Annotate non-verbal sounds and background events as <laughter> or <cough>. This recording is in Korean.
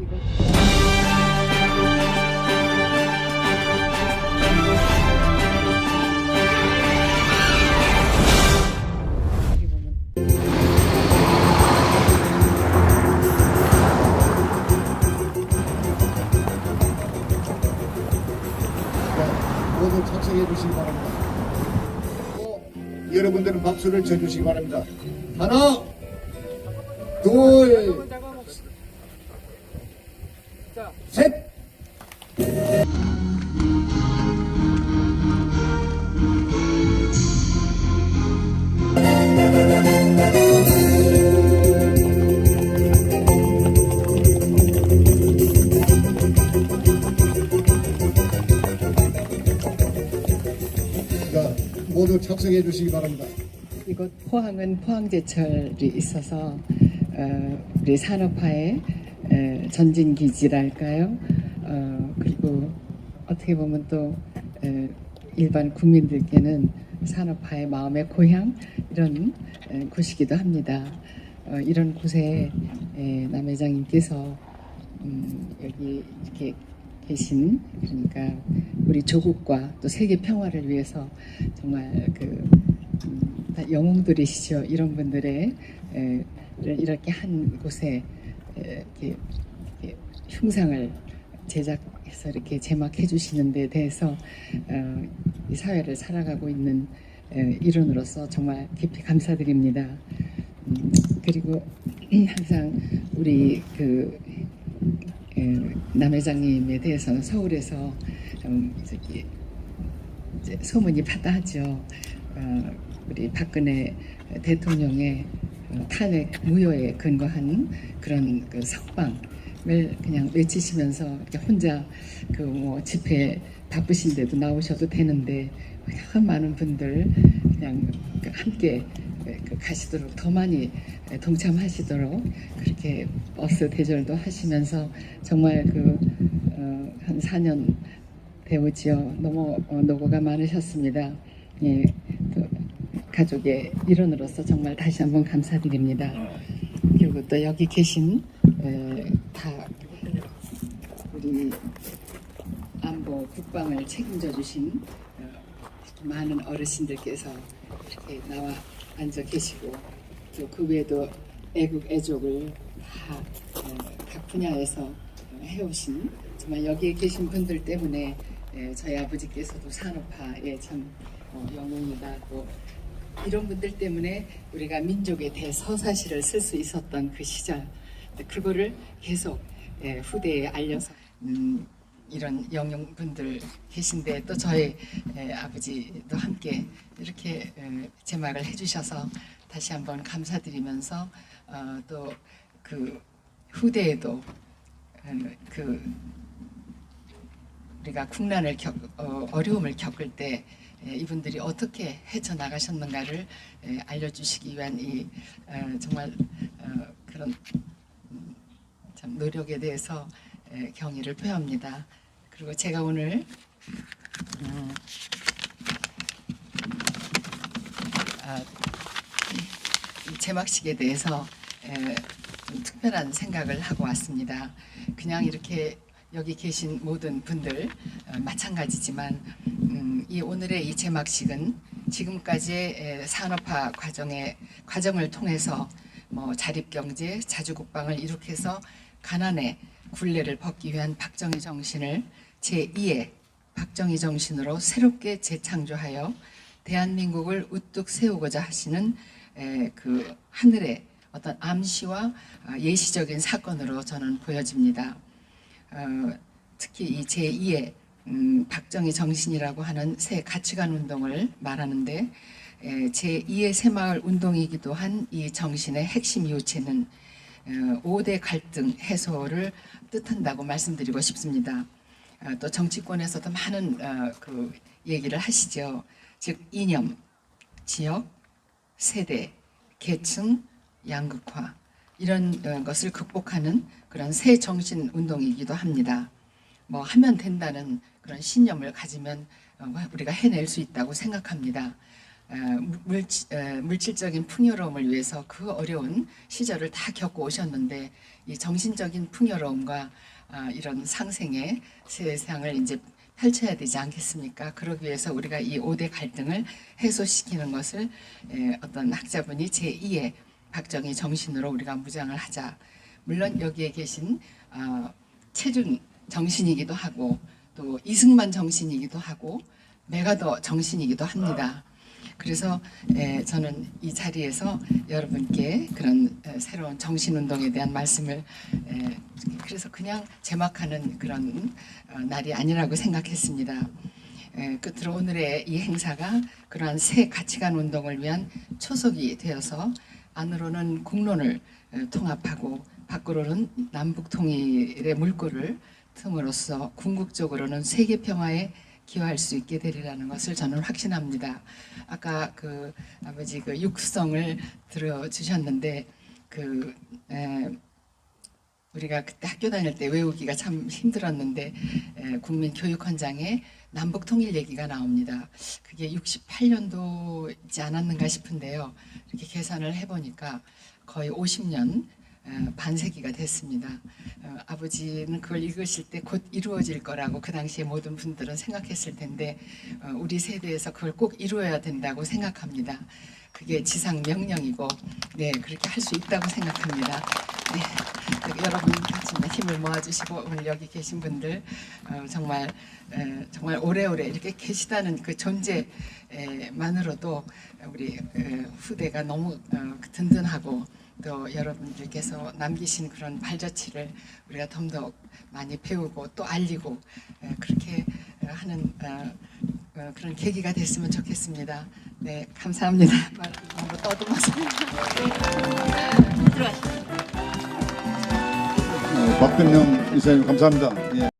이거 모두 착석해 주시기 바랍니다. 또 여러분들은 박수를 쳐주시기 바랍니다. 하나, 둘, 착석해 주시기 바랍니다. 이곳 포항은 포항제철이 있어서 어, 우리 산업화의 에, 전진기지랄까요? 어, 그리고 어떻게 보면 또 에, 일반 국민들께는 산업화의 마음의 고향 이런 에, 곳이기도 합니다. 어, 이런 곳에 에, 남 회장님께서 음, 여기 이렇게 계신 그러니까 우리 조국과 또 세계 평화를 위해서 정말 그 음, 다 영웅들이시죠. 이런 분들의 에, 이렇게 한 곳에 에, 이렇게, 흉상을 제작해서 이렇게 제막해 주시는 데 대해서 어, 이 사회를 살아가고 있는 에, 일원으로서 정말 깊이 감사드립니다. 음, 그리고 <clears throat> 항상 우리 그 에, 남 회장님에 대해서는 서울에서 음, 저기 소문이 바다하죠. 어, 우리 박근혜 대통령의 어, 탄핵 무효에 근거한 그런 그 석방을 그냥 외치시면서 혼자 그 뭐 집회 바쁘신데도 나오셔도 되는데 참 많은 분들 그냥 그 함께 그 가시도록 더 많이 동참하시도록 그렇게 버스 대절도 하시면서 정말 그한 4년 배우지요. 너무 어, 노고가 많으셨습니다. 예, 또 가족의 일원으로서 정말 다시 한번 감사드립니다. 그리고 또 여기 계신 에, 다 우리 안보 국방을 책임져 주신 어, 많은 어르신들께서 이렇게 나와 앉아 계시고 또 그 외에도 애국 애족을 다 각 분야에서 어, 해오신 정말 여기에 계신 분들 때문에 예, 저희 아버지께서도 산업화에 참 어, 영웅이다 또 이런 분들 때문에 우리가 민족의 대서사시를 쓸 수 있었던 그 시절. 그거를 계속 예, 후대에 알려서. 음, 이런 영웅분들 계신데 또 저희 예, 아버지도 함께 이렇게 예, 제막을 해주셔서 다시 한번 감사드리면서 어, 또그 후대에도 어, 그 우리가 국난을 겪, 어, 어려움을 겪을 때 에, 이분들이 어떻게 헤쳐 나가셨는가를 에, 알려주시기 위한 이 어, 정말 어, 그런 음, 참 노력에 대해서 에, 경의를 표합니다. 그리고 제가 오늘 음, 아, 이 제막식에 대해서 에, 좀 특별한 생각을 하고 왔습니다. 그냥 이렇게 여기 계신 모든 분들 어, 마찬가지지만 음, 이 오늘의 이 제막식은 지금까지의 에, 산업화 과정의 과정을 통해서 뭐 자립경제, 자주국방을 이룩해서 가난의 굴레를 벗기 위한 박정희 정신을 제2의 박정희 정신으로 새롭게 재창조하여 대한민국을 우뚝 세우고자 하시는 에, 그 하늘의 어떤 암시와 아, 예시적인 사건으로 저는 보여집니다. 어, 특히 이 제2의 음, 박정희 정신이라고 하는 새 가치관 운동을 말하는데 에, 제2의 새마을 운동이기도 한 이 정신의 핵심 요체는 어, 5대 갈등 해소를 뜻한다고 말씀드리고 싶습니다. 어, 또 정치권에서도 많은 어, 그 얘기를 하시죠. 즉 이념, 지역, 세대, 계층, 양극화 이런 어, 것을 극복하는 그런 새 정신 운동이기도 합니다. 뭐 하면 된다는 그런 신념을 가지면 어, 우리가 해낼 수 있다고 생각합니다. 어, 물질, 어, 물질 적인 풍요로움을 위해서 그 어려운 시절을 다 겪고 오셨는데 이 정신적인 풍요로움과 아, 이런 상생의 세상을 이제 펼쳐야 되지 않겠습니까? 그러기 위해서 우리가 이 5대 갈등을 해소시키는 것을 에, 어떤 학자분이 제2의 박정희 정신으로 우리가 무장을 하자. 물론 여기에 계신 어, 체중 정신이기도 하고 또 이승만 정신이기도 하고 내가 더 정신이기도 합니다. 그래서 에, 저는 이 자리에서 여러분께 그런 에, 새로운 정신 운동에 대한 말씀을 에, 그래서 그냥 제막하는 그런 어, 날이 아니라고 생각했습니다. 에, 끝으로 오늘의 이 행사가 그러한 새 가치관 운동을 위한 초석이 되어서 안으로는 국론을 에, 통합하고 밖으로는 남북 통일의 물꼬를 틈으로써 궁극적으로는 세계 평화에 기여할 수 있게 되리라는 것을 저는 확신합니다. 아까 그 아버지 그 육성을 들어 주셨는데 그 에, 우리가 그때 학교 다닐 때 외우기가 참 힘들었는데 에, 국민 교육 헌장에 남북 통일 얘기가 나옵니다. 그게 68년도이지 않았는가 싶은데요. 이렇게 계산을 해보니까 거의 50년 에, 반세기가 됐습니다. 어, 아버지는 그걸 읽으실 때 곧 이루어질 거라고 그 당시에 모든 분들은 생각했을 텐데 어, 우리 세대에서 그걸 꼭 이루어야 된다고 생각합니다. 그게 지상 명령이고 네 그렇게 할 수 있다고 생각합니다. 네, 여러분 정말 힘을 모아주시고 오늘 여기 계신 분들 어, 정말 에, 정말 오래오래 이렇게 계시다는 그 존재만으로도 우리 에, 후대가 너무 어, 든든하고 또 여러분들께서 남기신 그런 발자취를 우리가 더더욱 많이 배우고 또 알리고 에, 그렇게 어, 하는 어, 어, 그런 계기가 됐으면 좋겠습니다. 네, 감사합니다. <laughs> 말 너무 떠듬어서. 어, 박근영 이사님 감사합니다. 예.